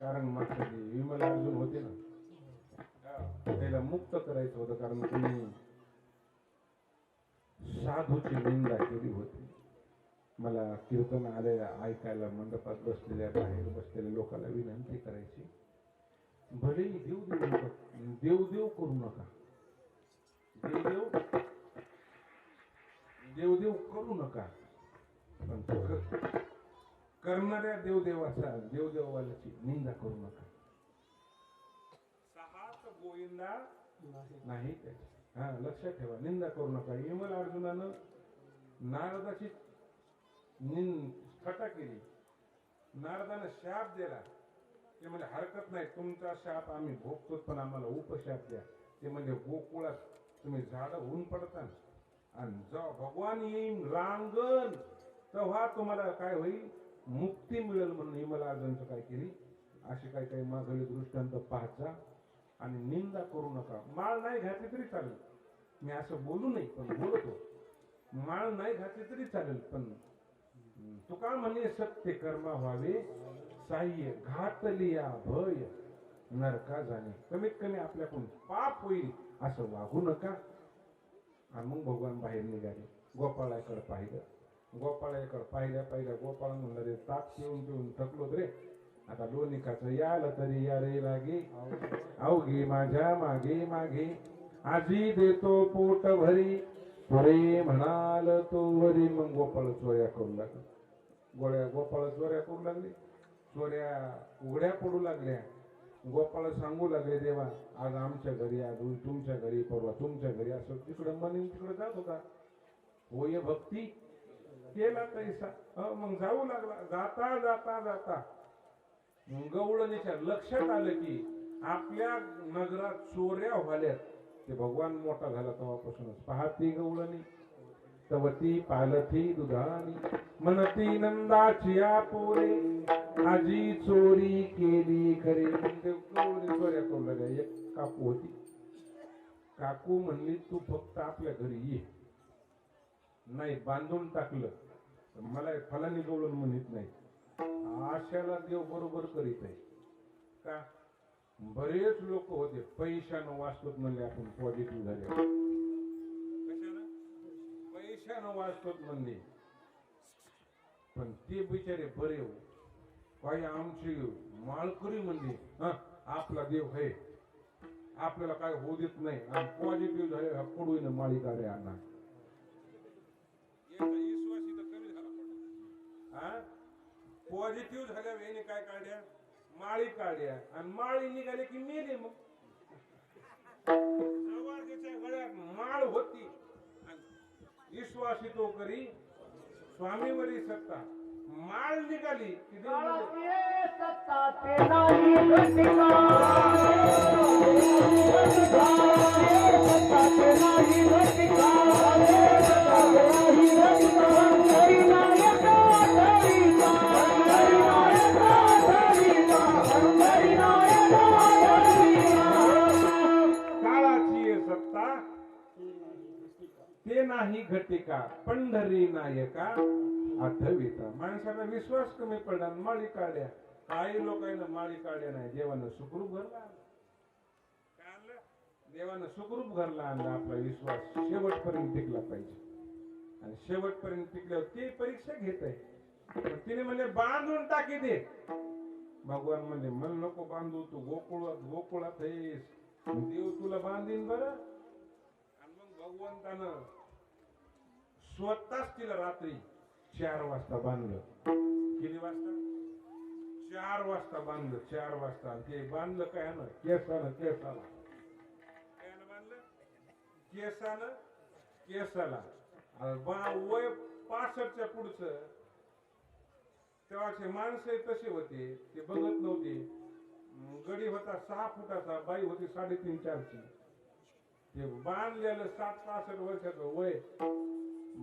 कारण मात्र विमल अर्जुन होते ना. त्याला मुक्त करायचं होतं कारण तुम्ही साधूची निंदा केली होती. मला कीर्तन आलेल्या ऐकायला मंडपात बसलेल्या बाहेर बसलेल्या लोकांना विनंती करायची. भले देव देऊ नका देव देव करू नका. देव देव देव देव करू नका. पण करणाऱ्या देवदेवाचा देवदेवाची निंदा करू नका. सहाच गोविंदा नाही. त्याची हा लक्षात ठेवा निंदा करू नका. विमल अर्जुनानं नारदाची निन थटा केली. नारदानं शाप दिला. ते म्हणजे हरकत नाही तुमचा शाप आम्ही भोगतो पण आम्हाला उपशाप द्या. ते म्हणजे गोकुळात तुम्ही झाड होऊन पडता आणि जेव्हा भगवान येईन रांगण तेव्हा तुम्हाला काय होईल? मुक्ती मिळेल म्हणून हिमला अर्जुनचं काय केली? असे काही काही मागले दृष्टांत पाहायचा आणि निंदा करू नका. माळ नाही घातली तरी चालेल. मी असं बोलू नाही पण बोलतो. माळ नाही घातली तरी चालेल पण तुका म्हणे सत्य कर्मा व्हावे? साह्य घातलिया भय. नरका जाणे. कमीत कमी आपल्याकडून पाप होईल असं वागू नका. आणि मग भगवान बाहेर निघाले. गोपाळाकडे पाहिलं. गोपाळाकडे पाहिल्या पाहिल्या गोपाळ म्हणलं रे ताक पिऊन पिऊन थकलोत रे. आता लोणिकाचं याल तरी या रे लागे अवघी माझ्या मागे मागे. आजी देतो पोट भरी. पुरे म्हणाल तो वरी. मग गोपाळ चोऱ्या करू लागले. गोळ्या गोपाळ चोऱ्या करू लागली. चोऱ्या उघड्या पडू लागल्या. गोपाळ सांगू लागले देवा आज आमच्या घरी आज तुमच्या घरी परवा तुमच्या घरी असं तिकडं मनी तिकडं जात होता. होय भक्ती. केला तैसा मग जाऊ लागला. जाता जाता जाता. गवळणीच्या लक्षात आलं की आपल्या नगरात चोऱ्या व्हाल्यात. ते भगवान मोठा झाला तेव्हापासूनच. पाहती गवळणी तवती पालथी दुधानी. मनती नंदाची पोरे आजी चोरी केली खरी. गवळणी चोऱ्या करू लागल्या. एक काकू होती. काकू म्हणली तू फक्त आपल्या घरी ये. नाही बांधून टाकलं. तर मला फलानी गवळण म्हणत नाही. आशाला देव बरोबर करीत आहे. का? बरेच लोक होते पैशानं वाचतोत म्हणले आपण पॉझिटिव्ह झाले. पैशानं वाचतोत म्हणले. पण ते बिचारे बरे हो. काही आमची माळकरी म्हणले हा आपला देव आहे. आपल्याला काय होऊ देत नाही. आणि पॉझिटिव्ह झाले हा पडून माळी काढे आणा पॉझिटिव्ह झाल्या वेळेने काय काढ्या माळी काढ्या आणि माळी निघाले की मेले मग. जवारीच्या गळ्यात माळ होती. आणि विश्वासी तो करी स्वामीवरी सत्ता. माळ निघाली की सत्ता ते नाही नायका पंढरी नायका आठविता. माणसाला विश्वास कमी पडला माळी काढ्या काही लोकांना माळी काढल्या नाही. देवानं सुखरूप घरला काय देवानं सुखरूप घरला आणला आपला विश्वास शेवटपर्यंत टिकला पाहिजे. आणि शेवटपर्यंत टिकल्यावर ते परीक्षा घेत आहे. तिने म्हणजे बांधून टाकी दे. भगवान म्हणजे मन नको बांधू तू गोकुळात गोकुळात येस देव तुला बांधीन बर. आणि मग भगवंतानं स्वतःच तिला रात्री चार वाजता बांधलं. किती वाजता? चार वाजता बांधलं चार वाजता. ते बांधलं काय ना? केसानं केसाला. काय बांधलं? केसानं केसाला. बा वय पासष्टच्या पुढचं तेव्हाचे माणसं तसे होते ते बघत नव्हते. गडी होता सहा फुटाचा बाई होती साडेतीन चारची. ते बांधलेलं सात पासष्ट वर्षाचं वय.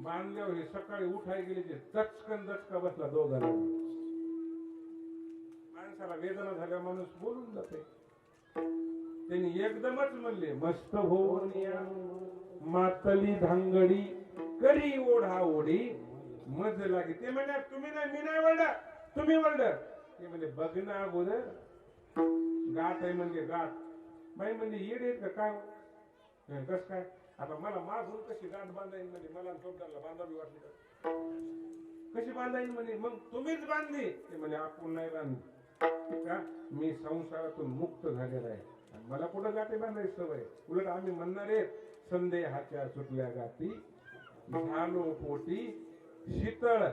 बांधल्यावर हे सकाळी उठाय गेले ते चचकन दचका बसला दोघांना. माणसाला वेदना झाल्या माणूस बोलून जाते. त्यांनी एकदमच म्हणले मस्त होऊन या. मातली धांगडी करी ओढा ओढी. मज लागे. ते म्हणे तुम्ही नाही मी नाही वळलं तुम्ही वळलं ते म्हणजे बघणं अगोदर. गाठ आहे म्हणजे गाठ बाई म्हणजे येड आहेत का? काय? कस काय? आता मला माझून कशी गाठ बांधायीन म्हणे? मला सोबताला बांधावी वाटली का? कशी बांधायीन म्हणे? मग तुम्हीच बांधली. ते म्हणे आपण नाही बांधली. का मी संसारातून मुक्त झालेला आहे. मला कुठं गाठी बांधायची सवय? उलट आम्ही म्हणणार आहेत संदेहाच्या सुटल्या गाठी झालो पोटी शीतळ.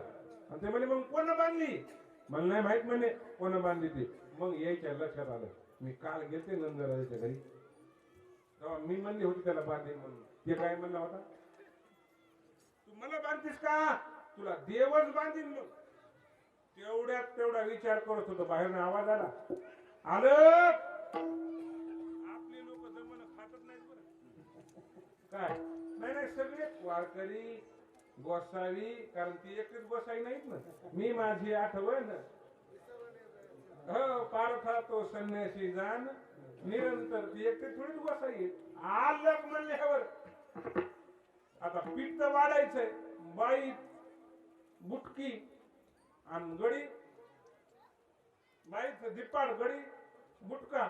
आणि ते म्हणे मग कोण बांधली? मला नाही माहीत म्हणे कोण बांधली ती. मग यायच्या लक्षात आलं. मी काल गेलते नंदराजाच्या घरी. तेव्हा मी म्हणली होती त्याला बांधली म्हणून. ते काय म्हणला होता? तू मला बांधतीस का? तुला देवच बांधीन मग. तेवढ्यात तेवढा विचार करत होतो. बाहेर आवाज आला. आलं. आपले लोक जमणं खातच नाहीत बरं. काय? नाही नाही सगळे वारकरी गोसावी कारण ती एकटीच गोसावी नाहीत ना. मी माझी आठवण. हो पारथा तो संन्यासी जाण. निरंतर ती एकटी थोडीच गोसावी आलक म्हणल्यावर पीठ तर वाढायचंय. बाई बुटकी आणि गडी. बाईच दिपाड गडी बुटका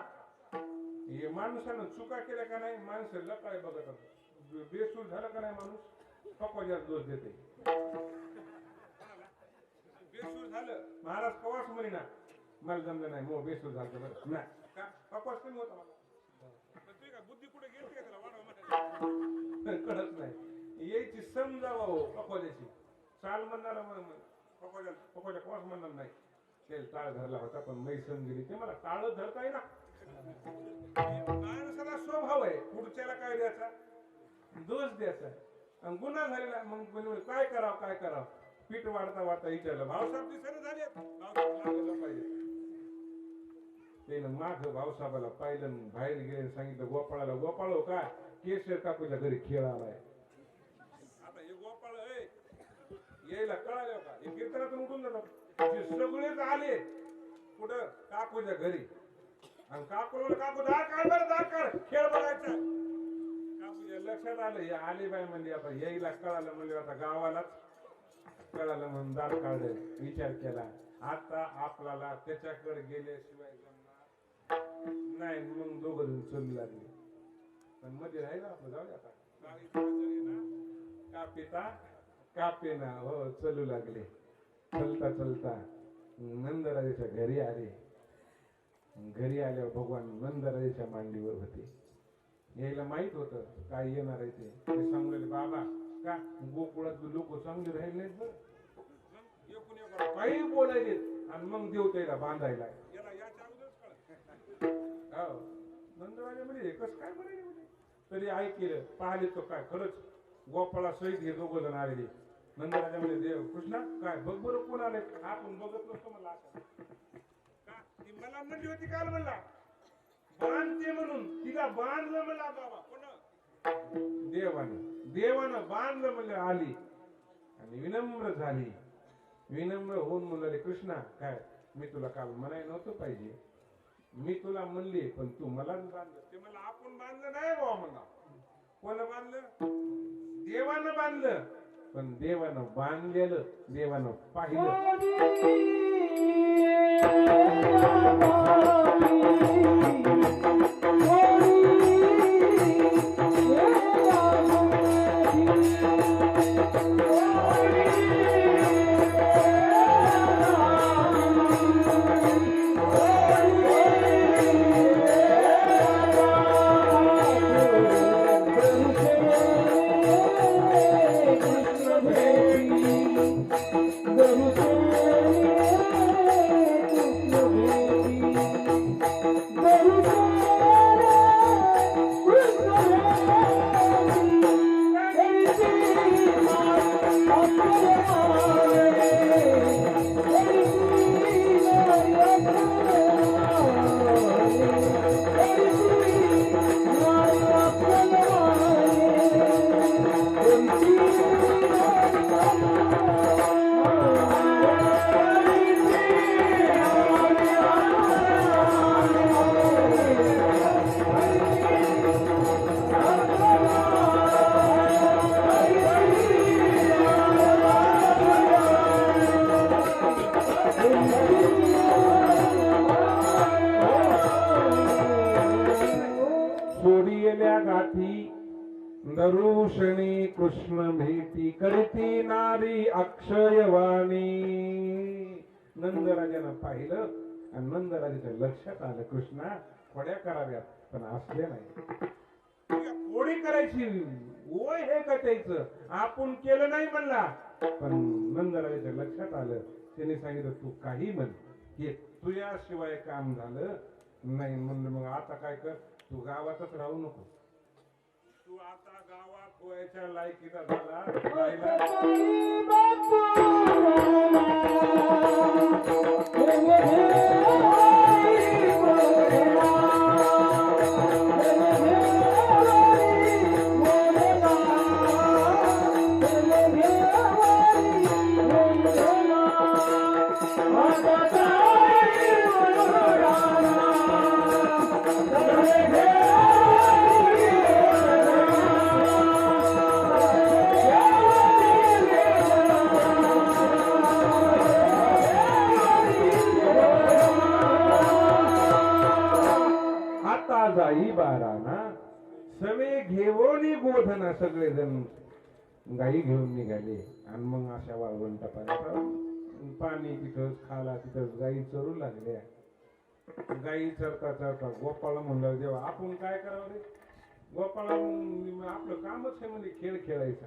हे माणसानं चुका केल्या का नाही? माणसं लकाय बघत बेसूर झालं का नाही माणूस? पकवाच्या दोष देते. बेसूर झालं. महाराज कवास म्हणे ना? मला जमलं नाही. मग बेसूर झालं बरं. नाही का? पक्वास कमी होता? मला ते का बुद्धी कुठे गेली का त्याला? वाढवा कळत नाही. यायची समजावा हो पकोल्याची चाल म्हणणारा पक्वाच्या पकोल्या कवास म्हणणार नाही. ते टाळ धरला होता पण मै समजली ते मला टाळ धरता ना. माणसाला स्वभाव आहे. पुढच्याला काय द्यायचा? दोष द्यायचा. आणि गुन्हा झालेला मग काय करावं काय करावं? पीठ वाढता वाढता विचारलं भाऊसाहेब दिसायला झाले. पाहिजे. त्यानं माग भाऊसाहेबाला पाहिलं बाहेर गेले सांगितलं गोपाळाला गोपाळ हो काय केशर काकूच्या घरी खेळ आलाय आता हे गोपाळ आहे यायला कळाले का? हे कीर्तनातून उठून जातात हे सगळेच आले. कुठं? काकूच्या घरी. आणि काकू काकू दार काढ बरं दार काढ. खेळ बघायचा. काकूच्या लक्षात आलं हे आले बाय म्हणजे आता यायला कळालं म्हणजे आता गावालाच कळालं म्हणून दार काढलं विचार केला. आता आपल्याला त्याच्याकडे गेल्याशिवाय नाही मग दोघं जण चलू लागले. पण मध्ये राहिलं आपलं जाऊया आता. काही ना, का पिता? का पेना हो चलू लागले. चलता चलता. नंदराजाच्या घरी आले. घरी आल्यावर भगवान नंदराजाच्या मांडीवर होते. यायला माहीत होत काय येणार आहे ते. ते सांगू लागले बाबा का? गोकुळात लोक चांगले राहिले काही बोलायले आणि मग देव त्याला बांधायला. हो. नंदराजा म्हणजे एकच काय म्हणे तरी ऐकलं पाहिले तो काय खरंच गोपाळा सहित हे दोघ जण आलेले. नंदराजा म्हणजे देव. कृष्णा काय? बघ बरं कोण आले आपण बघत नसतो मला असं का? ती मला म्हणली होती काल म्हणला. बांधते म्हणून. तिला बांधलं म्हणला बाबा. कोण? देवाने. देवानं बांधलं म्हणलं आली. आणि विनम्र झाली. विनम्र होऊन म्हणाले कृष्णा काय? मी तुला काल म्हणाय नव्हतं पाहिजे. मी तुला म्हणले पण तू मला बांधलं. ते मला आपण बांधलं नाही बाबा म्हणला. कोण बांधलं? देवानं बांधलं. पण देवानं बांधलेलं देवानं पाहिलं. Oh, करती नारी अक्षयवाणी. नंदराजानं पाहिलं आणि नंदराजाच्या लक्षात आलं कृष्णा खोड्या कराव्यात पण असले नाही. कोणी करायची. ओय हे कटायचं आपण केलं नाही म्हणला. पण नंदराजाच्या लक्षात आलं. त्याने सांगितलं तू काही म्हण हे तुझ्याशिवाय काम झालं नाही म्हणलं. मग आता काय कर? तू गावातच राहू नको. तू आता गावात पोहायच्या लायकीचा झाला. राहिला. जाई बाराना. सवे घेवोनी गोधना सगळेजण. गाई घेऊन निघाले. आणि मग अशा वाळवंटा पाण्यात पाणी तिथंच खाला तिथंच गाई चरू लागल्या. गाई चरता चरता गोपाळ म्हणलं देवा आपण काय करावं रे? गोपाळा आपलं कामच आहे म्हणजे खेळ खेळायचा.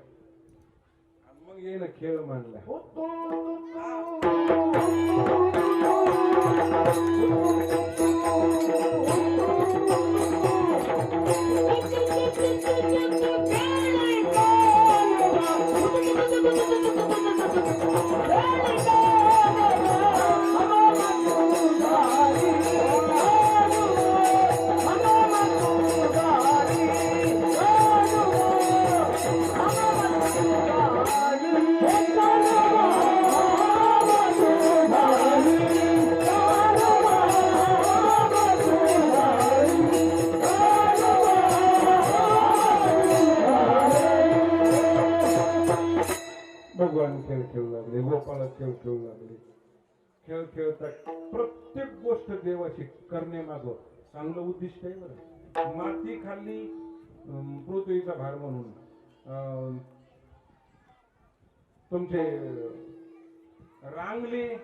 मग येईन खेळ मांडला. खेळू खेळ खेळू लागले. खेळ खेळता प्रत्येक गोष्ट देवाची करणे माग चांगलं उद्दिष्ट आहे बरं. माती खाल्ली पृथ्वीचा भार म्हणून. तुमचे अं, रांगले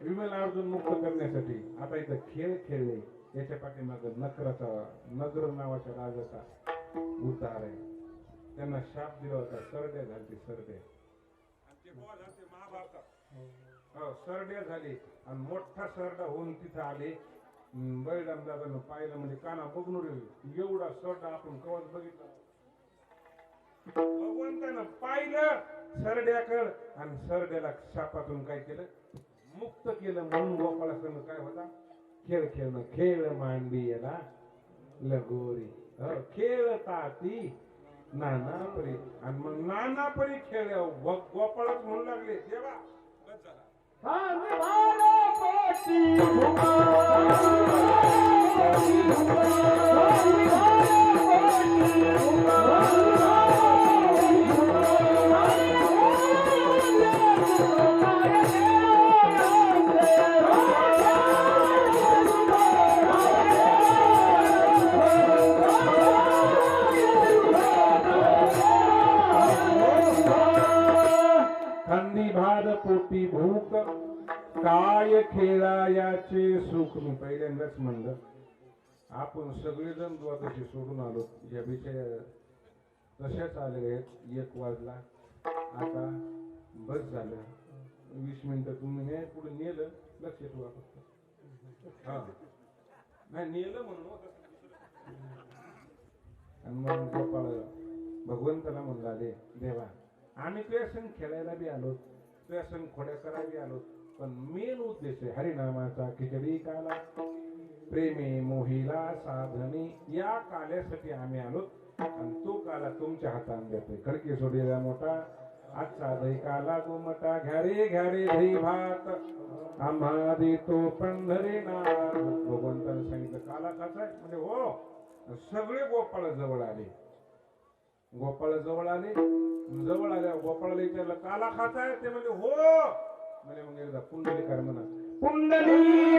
विमल अर्जुन मुक्त करण्यासाठी आता इथं खेळ खेळले. याच्या पाठीमाग नकराचा नगर नावाच्या राजाचा उतार आहे. त्यांना शाप दिला होता सरड्या झाली सरड्या आणि ते बुवा झालते महाभारतात हो सरड्या झाली. आणि मोठा सरडा होऊन तिथं आले. बळीराम दादानं पाहिलं म्हणजे काना बघून एवढा सरडा आपण कवच बघितला भगवंतानं पाहिलं सरड्याकड आणि सरड्याला शापातून काय केलं? मुक्त केलं म्हणून गोपाळासंग काय होता? खेळ खेळणं खेळ मांडी याला लगोरी. हो, खेळ ताती नाना परी आणि मग नाना परी खेळ गोपाळच म्हणू लागले देवा झाला. आपण सगळेजण द्वादशी सोडून आलो. या बिचाऱ्या तशाच आलेल्या आहेत. एक वाजला. आता बस झालं. वीस मिनिटं तुम्ही नाही पुढे नेलं लक्ष ठेवा फक्त. हा. नाही नेलं म्हणून हो, आणि मग गोपाळ भगवंताला म्हणला रे देवा आम्ही तुझ्या सण खेळायला बी आलो. तुझ्या सण खोड्या करायला बी आलो. पण मेन उद्देश आहे हरिनामाचा खिचडी काला प्रेमे मोहिला साधने या काल्यासाठी आम्ही आलो. आणि तो काला तुमच्या हातात देतोय. खडके सोडलेला मोठा आजचा दही काला गोमटा घ्या रे घ्या रे दही भात. आम्हा देतो पंढरे ना भगवंताने सांगितलं काला कसा आहे? म्हणजे हो. सगळे गोपाळ जवळ आले. गोपाळ जवळ आले. जवळ आल्या गोपाळाला विचारलं काला खाताय ते म्हणजे हो. म्हणजे मग एकदा पुंडलिकार म्हणा पुंडली